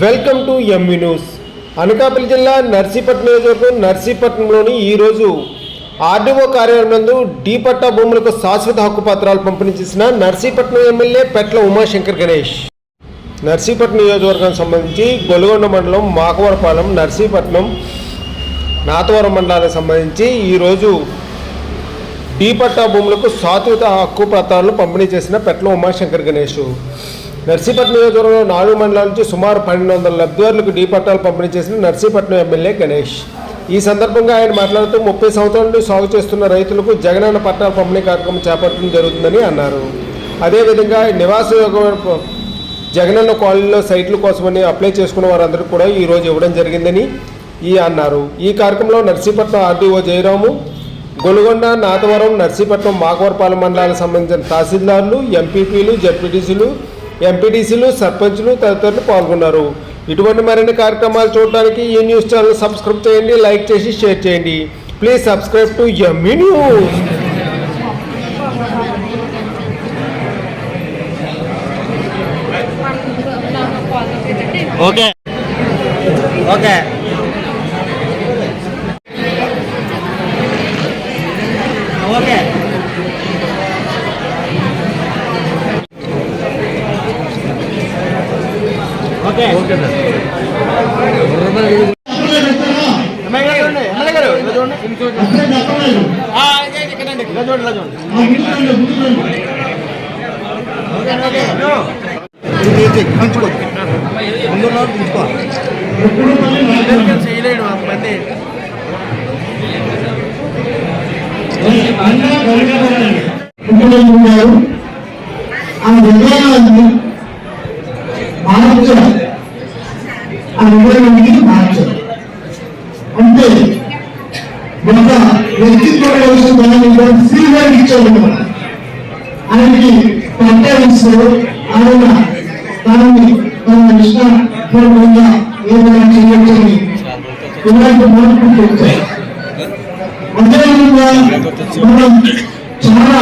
Welcome to MV news Anakapalli జిల్లా నర్సీపట్నం నియోజకవర్గం నర్సీపట్నంలోని ఈరోజు ఆర్డీఓ కార్యాలయం నందు డీ పట్టా భూములకు శాశ్వత హక్కు పత్రాలు పంపిణీ చేసిన నర్సీపట్నం ఎమ్మెల్యే పెట్ల ఉమాశంకర్ గణేష్. నర్సీపట్నం నియోజకవర్గానికి సంబంధించి గొలుగొండ మండలం మాకవరపాలెం నర్సీపట్నం నాతవరం మండలానికి సంబంధించి ఈరోజు డీ పట్టా భూములకు శాశ్వత హక్కు పత్రాలను పంపిణీ చేసిన పెట్ల ఉమాశంకర్ గణేష్. నర్సీపట్నం నియోజకవర్గంలో నాలుగు మండలాల నుంచి సుమారు పన్నెండు వందల లబ్ధిదారులకు డీ పట్టాలు పంపిణీ చేసిన నర్సీపట్నం ఎమ్మెల్యే గణేష్. ఈ సందర్భంగా ఆయన మాట్లాడుతూ ముప్పై సంవత్సరాల నుండి సాగు చేస్తున్న రైతులకు జగనన్న పట్టాల పంపిణీ కార్యక్రమం చేపట్టడం జరుగుతుందని అన్నారు. అదేవిధంగా నివాస యోగ జగనన్న కాలనీలో సైట్ల కోసమని అప్లై చేసుకున్న వారందరూ కూడా ఈరోజు ఇవ్వడం జరిగిందని ఈ అన్నారు. ఈ కార్యక్రమంలో నర్సీపట్నం ఆర్డీఓ జయరాము గొలుగొండ నాతవరం నర్సీపట్నం మాకవరపాలెం మండలాలకు సంబంధించిన తహసీల్దార్లు ఎంపీపీలు జడ్పీటీసీలు ఎంపీటీసీలు సర్పంచ్లు తదితరులు పాల్గొన్నారు. ఇటువంటి మరిన్ని కార్యక్రమాలు చూడడానికి ఈ న్యూస్ ఛానల్ సబ్స్క్రైబ్ చేయండి లైక్ చేసి షేర్ చేయండి. ప్లీజ్ సబ్స్క్రైబ్ టు ఎమ్మి న్యూస్ ఓకే. ఓకే. చూడండి. ఆ, ఇదే, ఇదే, ఇక్కడండి. ఇలా చూడండి ఇలా చూడండి ఓకే ఓకే ఇది ఇది పంచుకో ముందు ఉంచుకో చేయలేడు మంది ఉన్నారు ఆ మార్చాలి అంటే ఒక వ్యక్తిత్వ కోసం దాన్ని ఫ్రీగా ఇచ్చాము ఆయనకి పట్టాలిస్తూ ఆయన తనని తన ఇష్టపూర్వకంగా ఏదైనా చేయొచ్చని ఇలాంటి మార్పు వచ్చాయి అదేవిధంగా మనం చాలా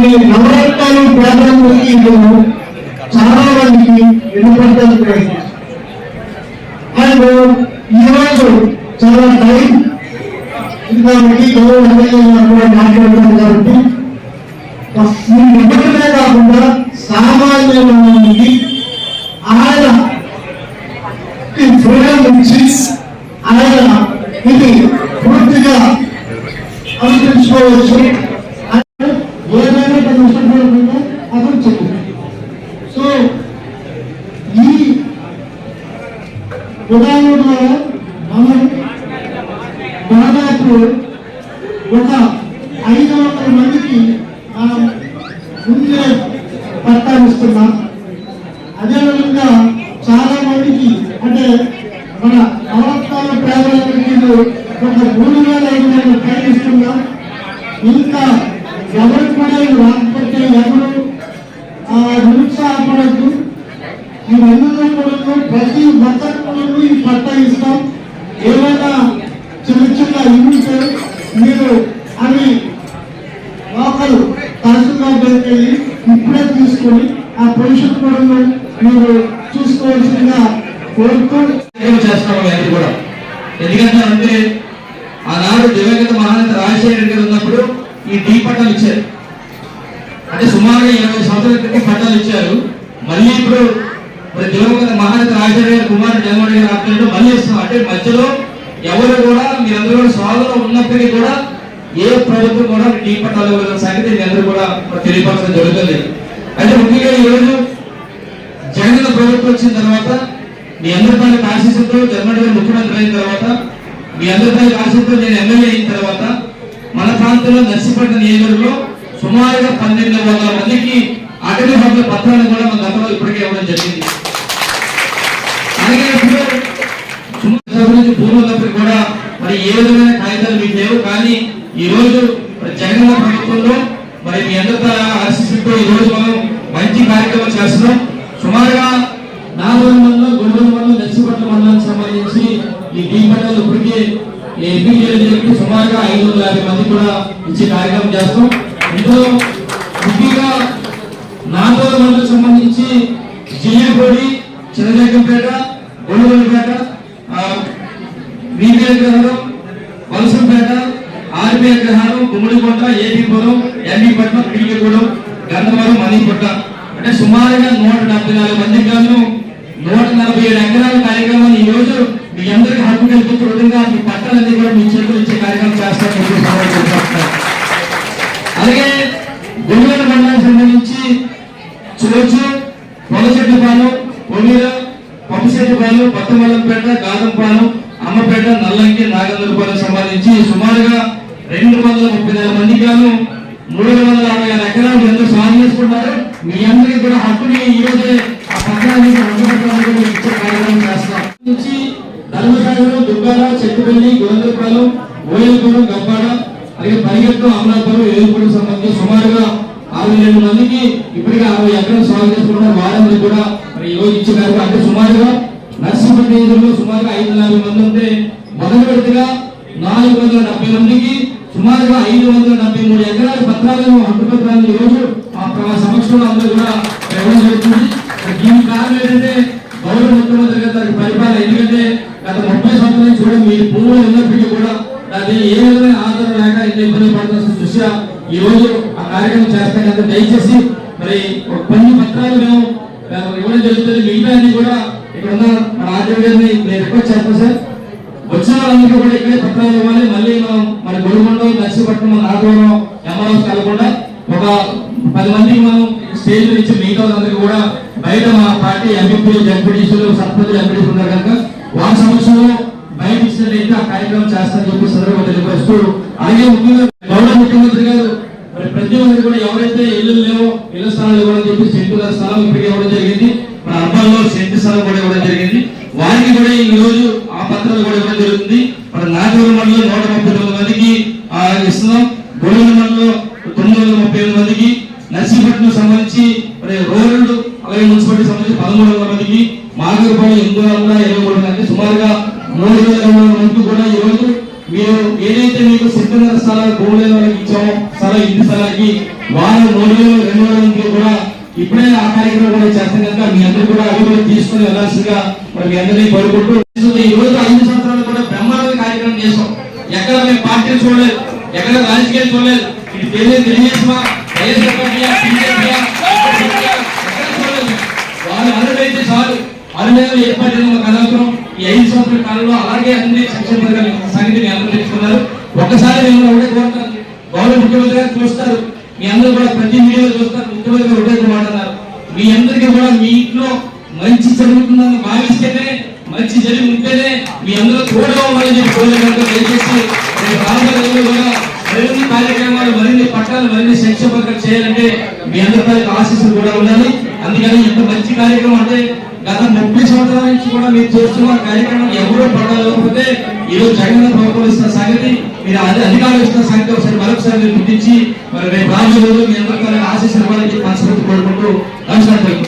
ఈ నవరత్నాలు ప్రాధాన్యతలు చాలా మందికి వినపడతారు ఆయన ఈరోజు చాలా టైం ఇది గౌరవ ఎమ్మెల్యే కాబట్టి ఈ కాకుండా సామాన్యమైనది ఆయన ఫ్రీడమ్ ఆయన ఇది పూర్తిగా అనుసరించుకోవచ్చు ఏదైనా తన ఇష్టపడకుండా అతను చెప్పింది సో ఈ ద్వారా మనం దాదాపు ఒక ఐదు వందల మందికి మనం ముందే పట్టాలు అదేవిధంగా చాలా మందికి అంటే మన నవరత్నాల పేదలకి ఒక మూడు వేల ఐదు వందల పైన ఇస్తున్నాం ఇంకా ఎవరు కూడా రాకపోతే ఎవరు? ఆ, నిరుత్సాహపడద్దు. ఇవన్నీ కూడా ప్రతి ఒక్కరికి ఈ పట్ట ఇస్తాం ఏమైనా చిన్న చిన్న ఇల్లుంటే మీరు అవి లోకల్ తహసీల్దార్ దగ్గరికి వెళ్ళి ఇప్పుడే తీసుకొని ఆ పొజిషన్ కూడా మీరు చూసుకోవాల్సిందిగా కోరుతూ ఏం కూడా. ఎందుకంటే అంటే ఆనాడు దివంగత మహానేత రాజశేఖర్ గారు ఉన్నప్పుడు ఈ టీ పట్టాలు ఇచ్చారు. అంటే సుమారుగా ఇరవై సంవత్సరాల క్రితం పట్టాలు ఇచ్చారు. మళ్ళీ ఇప్పుడు మరి దివంగత మహానేత రాజశేఖర్ గారు కుమారుడు జగన్మోహన్ గారు ఆధ్వర్యంలో మళ్ళీ ఇస్తున్నాం అంటే మధ్యలో ఎవరు కూడా మీరందరూ కూడా స్వాగతం ఉన్నప్పటికీ కూడా ఏ ప్రభుత్వం కూడా టీ పట్టాలు సంగతి మీ అందరూ కూడా తెలియపరచడం జరుగుతుంది. అయితే ముఖ్యంగా ఈరోజు రోజు జగన్ ప్రభుత్వం వచ్చిన తర్వాత మీ అందరిపై ఆశీస్సుతో జగన్ గారు ముఖ్యమంత్రి అయిన తర్వాత మీ అందరిపై ఆశీస్సుతో నేను ఎమ్మెల్యే అయిన తర్వాత మన ప్రాంతంలో నర్సీపట్నం నియోజకవర్గంలో సుమారుగా పన్నెండు వందల మందికి అటవీ హక్కుల పత్రాలను కూడా మన గతంలో ఇప్పటికే ఇవ్వడం జరిగింది. అలాగే ఇప్పుడు సుమారు భూమి ఉన్నప్పటికీ కూడా మరి ఏ విధమైన కాగితాలు మీకు లేవు. కానీ ఈ రోజు జగన్ ప్రభుత్వంలో కార్యక్రమం చేస్తున్నాం. సుమారుగా నాలుగు మండలం గొడవల మండలం దక్షిపట్ల మండలానికి సంబంధించి ఈ డీ ఇప్పటికే ఎంపీ సుమారుగా ఐదు వందల యాభై మంది కూడా ఇచ్చే కార్యక్రమం చేస్తాం ఇందులో ముఖ్యంగా నాలుగో మండలం సంబంధించి జిల్లేపూడి చిన్నజగంపేట గొడవలపేట వీపీ అగ్రహారం వలసంపేట ఆర్బీఐ అగ్రహారం గుమ్మడికోట ఏపీపురం ఎంబీపట్నం పిల్లిగూడెం గంధవరం మణిపట్ట అంటే సుమారుగా నూట డెబ్బై నాలుగు మందికి గాను నూట నలభై ఏడు ఎకరాల కార్యక్రమాన్ని ఈ రోజు మీ అందరికీ హక్కు కల్పించే విధంగా మీ పట్టాలన్నీ కూడా మీ చేతులు ఇచ్చే కార్యక్రమం చేస్తారని అలాగే గుడివాడ మండలానికి సంబంధించి చూచు పొలచెట్టుపాలెం పొన్నీర పంపశెట్టిపాలెం కొత్తమల్లంపేట గాదంపాలెం అమ్మపేట నల్లంకి నాగందరపాలెం సంబంధించి సుమారుగా రెండు వందల ముప్పై నాలుగు మంది గాను మూడు వందల అరవై ఆరు ఎకరాలు ఎందుకు స్వాధీనం మీ అందరికీ కూడా హక్కుని ఈ రోజే ఆ పత్రాన్ని హక్కుపత్రాన్ని ఇచ్చే కార్యక్రమం చేస్తాం. నుంచి ధర్మసాగరం దుబ్బాల చెట్టుపల్లి గోందరపాలెం ఓయలపురం గబ్బాడ అలాగే పరిగెత్తు అమలాపురం ఏలుపురం సంబంధించి సుమారుగా అరవై రెండు మందికి ఇప్పటికే అరవై ఎకరాలు సాగు చేసుకున్నారు వారందరికీ కూడా మరి ఈ రోజు కార్యక్రమం. అంటే సుమారుగా నర్సింహ సుమారుగా ఐదు నలభై మంది ఉంటే మొదటి విడతగా నాలుగు వందల డెబ్బై మందికి సుమారుగా ఐదు వందల డెబ్బై మూడు ఎకరాల పత్రాలను హక్కు పత్రాలను ఈ రోజు సమక్షంలో అందరూ కూడా ఇవ్వడం జరుగుతుంది దీని కారణం ఏంటంటే గౌరవ ముఖ్యమంత్రి గారు దానికి పరిపాలన ఎందుకంటే గత ముప్పై సంవత్సరాల నుంచి కూడా మీ భూములు ఉన్నప్పటికీ కూడా దాన్ని ఏ విధమైన ఆధారం లేక ఎంత ఇబ్బంది పడుతున్న దృష్ట్యా ఈ రోజు ఆ కార్యక్రమం చేస్తాం కదా దయచేసి మరి ఒక కొన్ని పత్రాలు మేము ఇవ్వడం జరుగుతుంది. మిగతా అన్ని కూడా ఇక్కడ ఉన్న మన ఆర్డర్ గారిని నేను రిక్వెస్ట్ చేస్తాను సార్. వచ్చిన వాళ్ళందరూ కూడా ఇక్కడే పత్రాలు ఇవ్వాలి. మళ్ళీ మనం మన గురుమండలం నర్సీపట్నం మన ఆధ్వర్యం ఎంఆర్ఓస్ కలగకుండా ఒక పది మందికి మనం స్టేజ్ నుంచి మిగతా వాళ్ళందరికీ కూడా బయట మా పార్టీ ఎంపీలు ఎంపీడీసీలు సర్పంచులు ఎంపీడీసీ ఉన్నారు కనుక వారి సమస్యలు బయట ఇచ్చినట్లయితే ఆ కార్యక్రమం చేస్తారని చెప్పి సందర్భంగా తెలియపరుస్తూ అలాగే ముఖ్యంగా గౌరవ ముఖ్యమంత్రి గారు మరి ప్రతి ఒక్కరు కూడా ఎవరైతే ఇల్లు లేవో ఇళ్ళ స్థలాలు ఇవ్వడం చెప్పి సెంటు స్థలం ఇప్పటికే ఇవ్వడం జరిగింది. మన అబ్బాయిలో సెంటు స్థలం కూడా ఇవ్వడం జరిగింది. వారికి కూడా ఈ రోజు ఆ పత్రాలు కూడా ఇవ్వడం జరుగుతుంది. మన నాగూరు మండలం నూట ముప్పై తొమ్మిది మందికి ఇస్తున్నాం. గొడవల మండలం తొమ్మిది వందల ముప్పై ఎనిమిది మందికి నర్సీపట్నం సంబంధించి మరి రూరల్ అలాగే మున్సిపాలిటీ సంబంధించి పదమూడు వందల మందికి మాగూరుపాలెం ఎనిమిది వందల ఇరవై మూడు మంది సుమారుగా మూడు వేల ఇరవై మూడు మందికి కూడా ఈరోజు మీరు ఏదైతే మీకు సిద్ధంగా స్థలాలు భూములైన వాళ్ళకి ఇచ్చామో స్థలం ఇంటి స్థలానికి వారు మూడు వేల రెండు వందల మందికి కూడా ఇప్పుడే ఆ కార్యక్రమం కూడా చేస్తాం కనుక మీ అందరూ కూడా అభివృద్ధి తీసుకుని వెళ్ళాల్సిందిగా మరి మీ అందరినీ కోరుకుంటూ ఈ రోజు ఐదు సంవత్సరాలు కూడా బ్రహ్మాండ కార్యక్రమం చేసాం ఎక్కడ మేము పార్టీలు చూడలేదు ఎక్కడ రాజకీయాలు చూడలేదు ఇది తెలియదు వాళ్ళు అర్హులైతే చాలు అర్హులైన ఏర్పాటు మాకు అనవసరం ఈ ఐదు సంవత్సరాల కాలంలో అలాగే అన్ని సంక్షేమ పథకాలు అందరూ తెలుసుకున్నారు ఒక్కసారి మేము ఒకటే కోరుతాను గౌరవ ముఖ్యమంత్రి గారు చూస్తారు మీ అందరూ కూడా ప్రతి మీడియాలో చూస్తారు ముఖ్యమంత్రి గారు ఒకటే మీ అందరికీ కూడా మీ ఇంట్లో మంచి జరుగుతుందని భావిస్తేనే మంచి జరిగి ఉంటేనే మీ అందరూ తోడుగా ఉండాలని చెప్పి కోరుకుంటూ దయచేసి రేపు కూడా మరిన్ని కార్యక్రమాలు మరిన్ని పట్టాలు మరిన్ని శిక్షణ చేయాలంటే మీ అందరి ఆశీస్సులు కూడా ఉండాలి. అందుకని ఇంత మంచి కార్యక్రమం అంటే గత ముప్పై సంవత్సరాల నుంచి కూడా మీరు చూస్తున్న కార్యక్రమం ఎవరో పడాలకపోతే ఈరోజు జగన్ ప్రభుత్వం ఇస్తున్న సంగతి మీరు అధికారులు ఇస్తున్న సంగతి ఒకసారి మరొకసారి మీరు గుర్తించి మరి రేపు రాజు రోజుల్లో మీ అందరికీ ఆశీస్సులు ఇవ్వాలని మనస్ఫూర్తి కోరుకుంటూ నమస్కారం.